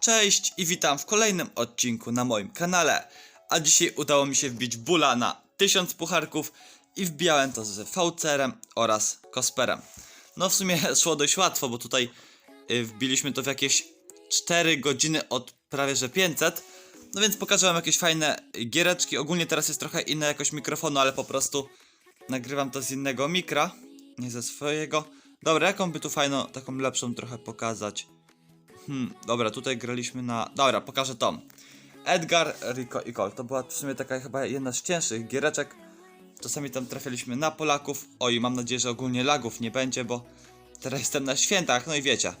Cześć i witam w kolejnym odcinku na moim kanale. A dzisiaj udało mi się wbić bula na 1000 pucharków i wbijałem to z voucherem oraz kosperem. No w sumie szło dość łatwo, bo tutaj y, wbiliśmy to w jakieś 4 godziny od prawie że 500. No więc pokażę wam jakieś fajne giereczki. Ogólnie teraz jest trochę inna jakość mikrofonu, ale po prostu nagrywam to z innego mikra, nie ze swojego. Dobra, jaką by tu fajną, taką lepszą trochę pokazać? Hmm, dobra, tutaj graliśmy na... Dobra, pokażę to. Edgar, Rico i Cole. To była w sumie taka chyba jedna z cięższych giereczek. Czasami tam trafialiśmy na Polaków. Oj, mam nadzieję, że ogólnie lagów nie będzie, bo teraz jestem na świętach, no i wiecie.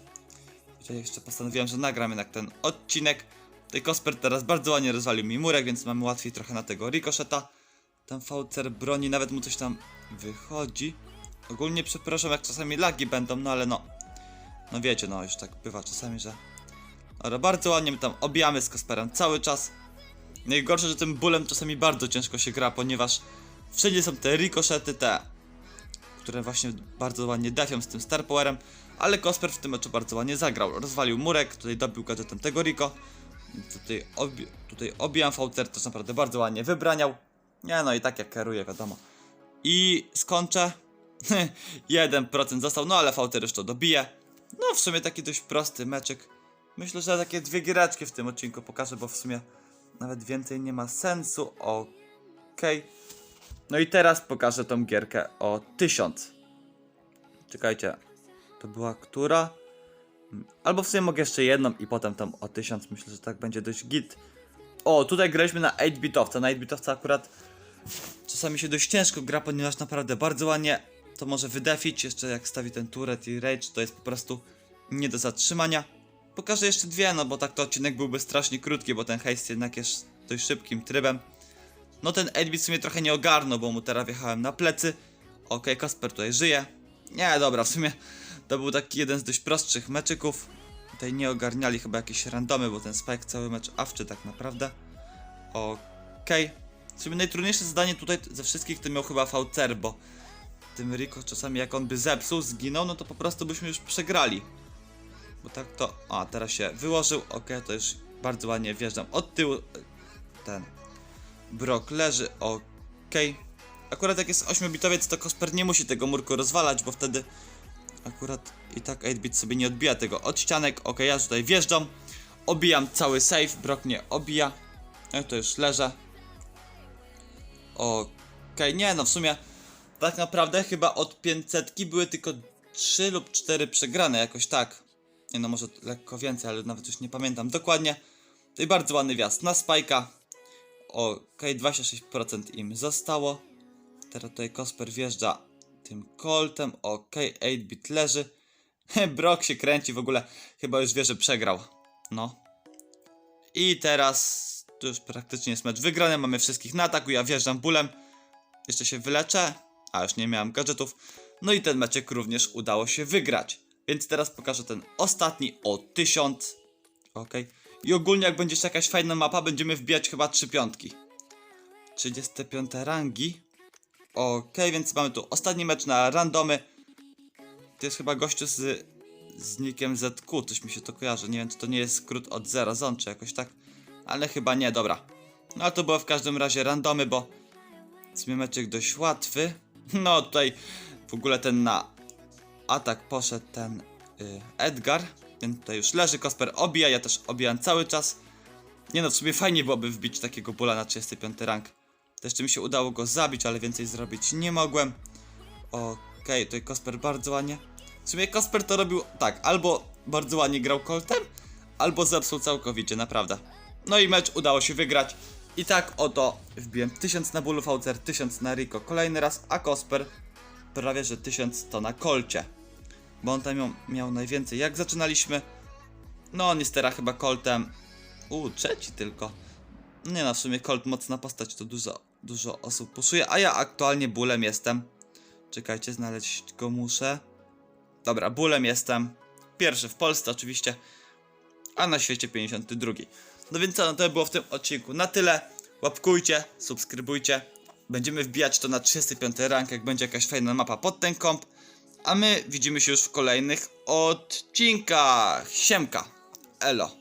Tutaj jeszcze postanowiłem, że nagram jednak ten odcinek. Tutaj Kosper teraz bardzo ładnie rozwalił mi murek, więc mamy łatwiej trochę na tego Ricocheta. Ten VCR broni, nawet mu coś tam wychodzi. Ogólnie przepraszam, jak czasami lagi będą, no ale no. No wiecie, no już tak bywa czasami, że... Ale bardzo ładnie my tam obijamy z Kasperem cały czas. Najgorsze, że tym bólem czasami bardzo ciężko się gra, ponieważ wszędzie są te rikoszety, te, które właśnie bardzo ładnie dafią z tym Star Powerem, ale Kosper w tym meczu bardzo ładnie zagrał. Rozwalił murek, tutaj dobił gadżetem tego Rico. Tutaj, obi tutaj obijam VCR, też naprawdę bardzo ładnie wybraniał. Nie no i tak jak kieruje, wiadomo. I skończę. 1% został, no ale VCR już to dobije. No w sumie taki dość prosty meczek. Myślę, że takie dwie giereczki w tym odcinku pokażę, bo w sumie nawet więcej nie ma sensu. Okej. No i teraz pokażę tą gierkę o 1000. Czekajcie. To była która? Albo w sumie mogę jeszcze jedną i potem tam o 1000. Myślę, że tak będzie dość git. O, tutaj graliśmy na 8-bitowca. Na 8-bitowca akurat czasami się dość ciężko gra, ponieważ naprawdę bardzo ładnie to może wydefić. Jeszcze jak stawi ten turret i rage, to jest po prostu nie do zatrzymania. Pokażę jeszcze dwie, no bo tak to odcinek byłby strasznie krótki, bo ten hejst jednak jest dość szybkim trybem. No ten 8 w sumie trochę nie ogarnął, bo mu teraz wjechałem na plecy. Okej, Kasper tutaj żyje. Nie, dobra, w sumie to był taki jeden z dość prostszych meczyków. Tutaj nie ogarniali chyba jakieś randomy, bo ten Spike cały mecz awczy tak naprawdę. Okej. W sumie najtrudniejsze zadanie tutaj ze wszystkich to miał chyba VCR, bo tym Rico czasami jak on by zepsuł, zginął, no to po prostu byśmy już przegrali. Bo tak to... A, teraz się wyłożył, okej, to już bardzo ładnie wjeżdżam od tyłu. Ten... Brok leży, okej. Akurat jak jest 8-bitowiec, to Kosper nie musi tego murku rozwalać, bo wtedy akurat i tak 8-bit sobie nie odbija tego od ścianek. Okej, ja tutaj wjeżdżam, obijam cały save, Brok mnie obija. No to już leżę. Okej, nie no, w sumie tak naprawdę chyba od 500 były tylko 3 lub 4 przegrane, jakoś tak. Nie no, może lekko więcej, ale nawet już nie pamiętam dokładnie. To i bardzo ładny wjazd na spajka. Okej, 26% im zostało. Teraz tutaj Kosper wjeżdża tym koltem. Okej, 8-bit leży. Brock się kręci w ogóle. Chyba już wie, że przegrał. No. I teraz tu już praktycznie jest mecz wygrany. Mamy wszystkich na ataku. Ja wjeżdżam bólem. Jeszcze się wyleczę. A już nie miałem gadżetów. No i ten meczek również udało się wygrać. Więc teraz pokażę ten ostatni o 1000. Ok. I ogólnie jak będzie jeszcze jakaś fajna mapa, będziemy wbijać chyba 3 piątki. 35 rangi. Ok, więc mamy tu ostatni mecz na randomy. To jest chyba gościu z, z nickiem ZQ, coś mi się to kojarzy. Nie wiem, czy to nie jest skrót od Zero Zone, czy jakoś tak. Ale chyba nie, dobra. No to było w każdym razie randomy, bo w sumie meczek dość łatwy. No tutaj w ogóle ten na atak poszedł ten y, Edgar. Ten tutaj już leży, Kosper obija, ja też obijam cały czas. Nie no, w sumie fajnie byłoby wbić takiego bóla na 35 rank. To jeszcze mi się udało go zabić, ale więcej zrobić nie mogłem. Okej, tutaj Kosper bardzo ładnie. W sumie Kosper to robił tak, albo bardzo ładnie grał koltem, albo zepsuł całkowicie, naprawdę. No i mecz udało się wygrać. I tak oto wbiłem 1000 na bólu VCR, 1000 na Rico kolejny raz, a Kosper prawie że 1000 to na kolcie. Bo on tam miał, miał najwięcej. Jak zaczynaliśmy? No on jest teraz chyba koltem. U, trzeci tylko. Nie no, w sumie Colt mocna postać, to dużo, dużo osób puszuje, a ja aktualnie bólem jestem. Czekajcie, znaleźć go muszę. Dobra, bólem jestem. Pierwszy w Polsce oczywiście, a na świecie 52. No więc co, no to było w tym odcinku na tyle. Łapkujcie, subskrybujcie. Będziemy wbijać to na 35 rank, jak będzie jakaś fajna mapa pod ten komp. A my widzimy się już w kolejnych odcinkach. Siemka. Elo.